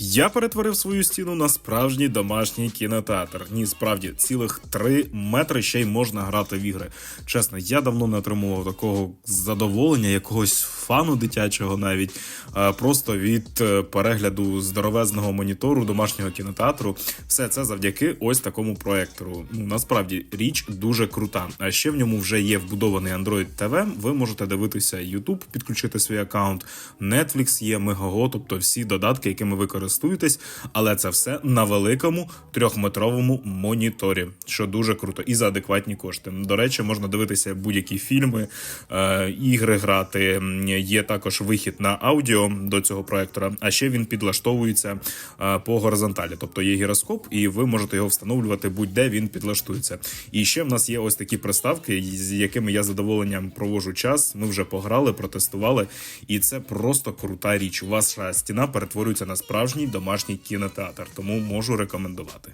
Я перетворив свою стіну на справжній домашній кінотеатр. Ні, справді, цілих три метри ще й можна грати в ігри. Чесно, я давно не отримував такого задоволення, якогось фану дитячого навіть просто від е, перегляду здоровезного монітору домашнього кінотеатру. Все це завдяки ось такому проектору. Ну насправді річ дуже крута. А ще в ньому вже є вбудований Android TV. Ви можете дивитися YouTube, підключити свій аккаунт. Netflix є Megago, тобто всі додатки, якими ви користуєтесь, але це все на великому трьохметровому моніторі, що дуже круто, і за адекватні кошти. До речі, можна дивитися будь-які фільми, е, ігри грати. Є також вихід на аудіо до цього проектора, а ще він підлаштовується е, по горизонталі, тобто є гіроскоп, і ви можете його встановлювати будь-де він підлаштується. І ще в нас є ось такі приставки, з якими я задоволенням провожу час. Ми вже пограли, протестували, і це просто крута річ. Ваша стіна перетворюється на справжній домашній кінотеатр, тому можу рекомендувати.